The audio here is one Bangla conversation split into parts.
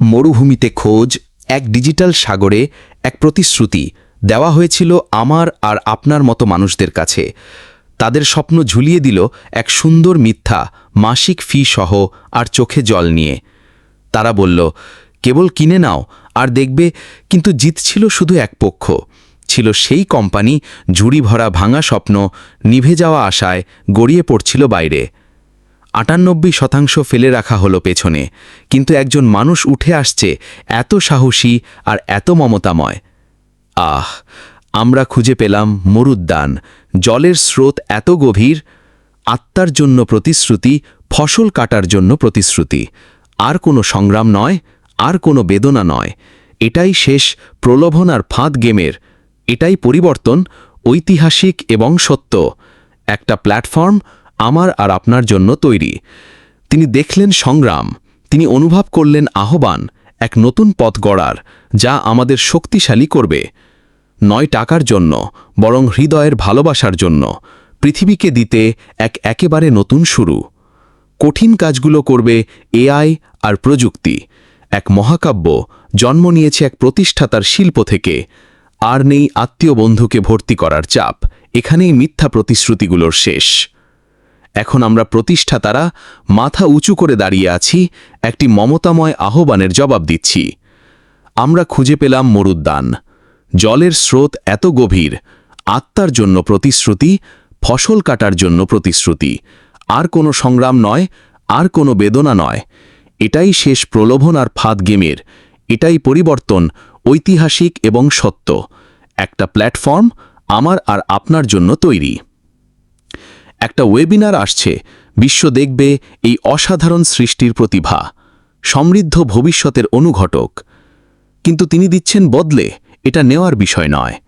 মরুভূমিতে খোঁজ, এক ডিজিটাল সাগরে এক প্রতিশ্রুতি দেওয়া হয়েছিল আমার আর আপনার মতো মানুষদের কাছে। তাদের স্বপ্ন ঝুলিয়ে দিল এক সুন্দর মিথ্যা, মাসিক ফি সহ আর চোখে জল নিয়ে। তারা বলল, কেবল কিনে নাও, আর দেখবে, কিন্তু জিতছিল শুধু এক পক্ষ। ছিল সেই কোম্পানি ঝুড়ি ভরা ভাঙা স্বপ্ন, নিভে যাওয়া আশায় গড়িয়ে পড়ছিল বাইরে। আটানব্বই শতাংশ ফেলে রাখা হলো পেছনে। কিন্তু একজন মানুষ উঠে আসছে, এত সাহসী আর এত মমতাময়। আহ, আমরা খুঁজে পেলাম মরুদ্যান। জলের স্রোত এত গভীর, আত্মার জন্য প্রতিশ্রুতি, ফসল কাটার জন্য প্রতিশ্রুতি। আর কোনো সংগ্রাম নয়, আর কোনো বেদনা নয়। এটাই শেষ প্রলোভন আর ফাঁদ গেমের। এটাই পরিবর্তন, ঐতিহাসিক এবং সত্য। একটা প্ল্যাটফর্ম আমার আর আপনার জন্য তৈরি। তিনি দেখলেন সংগ্রাম, তিনি অনুভব করলেন আহ্বান, এক নতুন পথ গড়ার, যা আমাদের শক্তিশালী করবে। নয় টাকার জন্য, বরং হৃদয়ের ভালোবাসার জন্য, পৃথিবীকে দিতে এক একেবারে নতুন শুরু। কঠিন কাজগুলো করবে এআই আর প্রযুক্তি, এক মহাকাব্য, জন্ম নিয়েছে এক প্রতিষ্ঠাতার শিল্প থেকে। আর নেই আত্মীয় বন্ধুকে ভর্তি করার চাপ, এখানেই মিথ্যা প্রতিশ্রুতিগুলোর শেষ। এখন আমরা প্রতিষ্ঠাতারা মাথা উঁচু করে দাঁড়িয়ে আছি, একটি মমতাময় আহ্বানের জবাব দিচ্ছি। আমরা খুঁজে পেলাম মরুদ্যান। জলের স্রোত এত গভীর, আত্মার জন্য প্রতিশ্রুতি, ফসল কাটার জন্য প্রতিশ্রুতি। আর কোনো সংগ্রাম নয়, আর কোনো বেদনা নয়। এটাই শেষ প্রলোভন আর ফাঁদ গেমের, এটাই পরিবর্তন, ঐতিহাসিক এবং সত্য। একটা প্ল্যাটফর্ম আমার আর আপনার জন্য তৈরি। একটা ওয়েবিনার আসছে। বিশ্ব দেখবে এই অসাধারণ সৃষ্টির প্রতিভা। সমৃদ্ধ ভবিষ্যতের অনুঘটক। কিন্তু তিনি দিচ্ছেন বদলে, এটা নেওয়ার বিষয় নয়।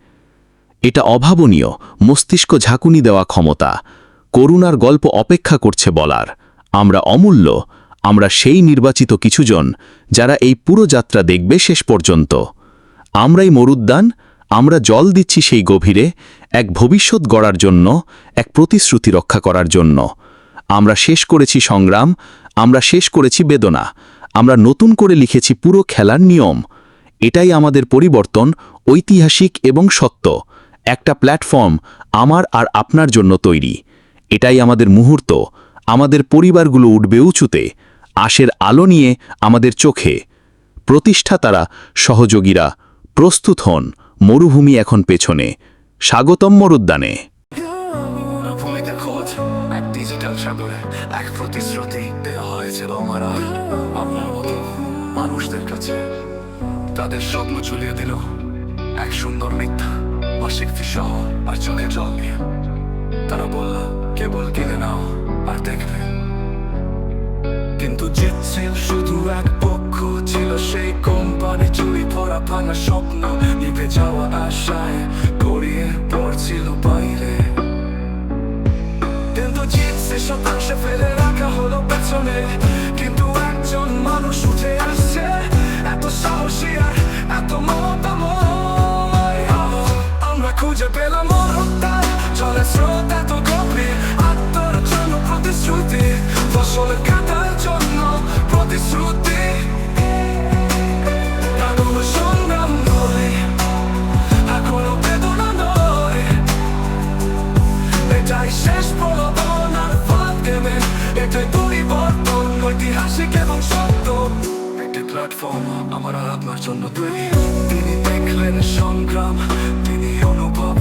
এটা অভাবনীয়, মস্তিষ্ক ঝাঁকুনি দেওয়া ক্ষমতা। করুণার গল্প অপেক্ষা করছে বলার। আমরা অমূল্য, আমরা সেই নির্বাচিত কিছুজন যারা এই পুরো যাত্রা দেখবে শেষ পর্যন্ত। আমরাই মরুদ্যান আমরা জল দিচ্ছি সেই গভীরে এক ভবিষ্যৎ গড়ার জন্য, এক প্রতিশ্রুতি রক্ষা করার জন্য। আমরা শেষ করেছি সংগ্রাম, আমরা শেষ করেছি বেদনা, আমরা নতুন করে লিখেছি পুরো খেলার নিয়ম। এটাই আমাদের পরিবর্তন, ঐতিহাসিক এবং সত্য, একটা প্ল্যাটফর্ম আমার আর আপনার জন্য তৈরি। এটাই আমাদের মুহূর্ত, আমাদের পরিবারগুলো উঠবে উঁচুতে, আশের আলো নিয়ে আমাদের চোখে। প্রতিষ্ঠাতারা সহযোগীরা, প্রস্তুত হন। মরুভূমি এখন পেছনে। স্বাগতম মরুদ্যানে। এক প্রতিশ্রুতি দেওয়া হয়েছিল মানুষদের কাছে, তাদের স্বপ্ন ঝুলিয়ে দিল এক সুন্দর মিথ্যা মাসিক সহ আর চলে জল নিয়ে। তারা বলল, কেবল কিনে নাও আর দেখবে। কিন্তু জিতছিল শুধু ভাঙা স্বপ্ন, নিভে যাওয়া আশায় গড়িয়ে পড়ছিল বাইরে। কিন্তু জিতছে শতাংশে ফেলে রাখা হলো পেছনে। কিন্তু একজন মানুষ উঠে আসছে, এত সাহসী আর এত মমতাময় আমরা খুঁজে পেলাম মরণটা জলের স্রোত এত গভীর, আত্মার জন্য প্রতিশ্রুতি। ফসল এটাই শেষ প্রলোভন আর ফাঁদ গেমে এটাই পরিবর্তন ঐতিহাসিক এবং সত্য একটি প্ল্যাটফর্ম আমার আপনার জন্য তৈরি তিনি দেখলেন সংগ্রাম তিনি অনুভব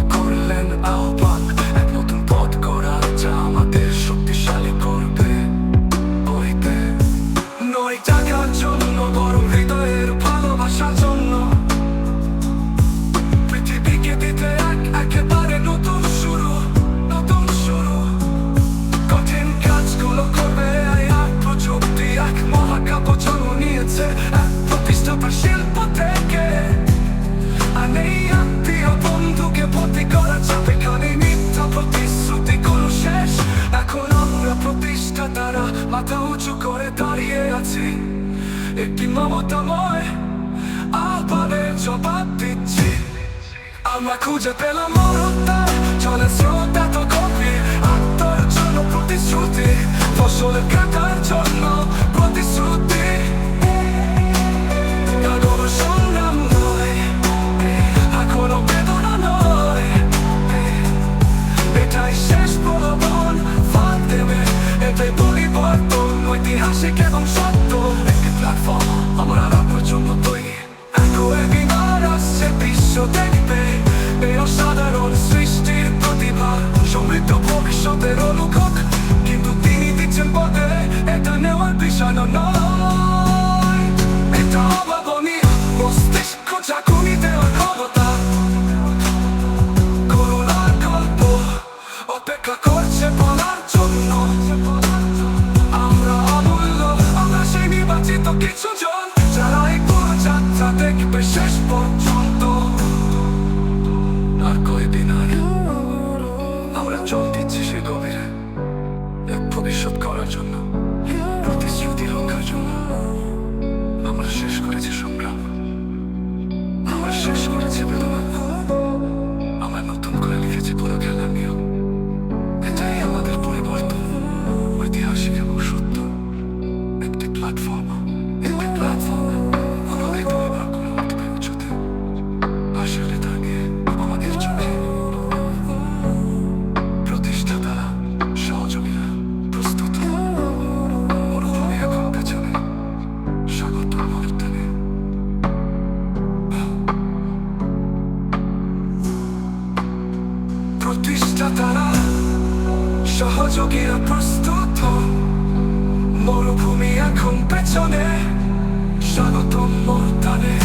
একটি মমতাময় আহ্বানের জবাব দিচ্ছি। আমরা খুঁজে পেলাম মরত্তার চলে স্রোত এত গভীর, আত্মার জন্য প্রতিশ্রুতি, ফসলের কাটার জন্য প্রতিশ্রুতি। সংগ্রাম নয়, এখনও বেদনা নয়। এটাই শেষ প্রলোভন ফাঁদ দেবে এটাই পরিবর্তন ঐতিহাসিক এবং সত্য। প্ল্যাটফর্ম আমরা রাখার জন্য তৈরি এখো এবার আসছে বিশ্ব দেখবে এই অসাধারণ সৃষ্টির প্রতিভা সমৃদ্ধ ভবিষ্যতের অনুঘক কিন্তু তিনি দিচ্ছেন পথে এটা নেওয়ার দিশানো নয় পেছনে স্বাগত মুহূর্তনে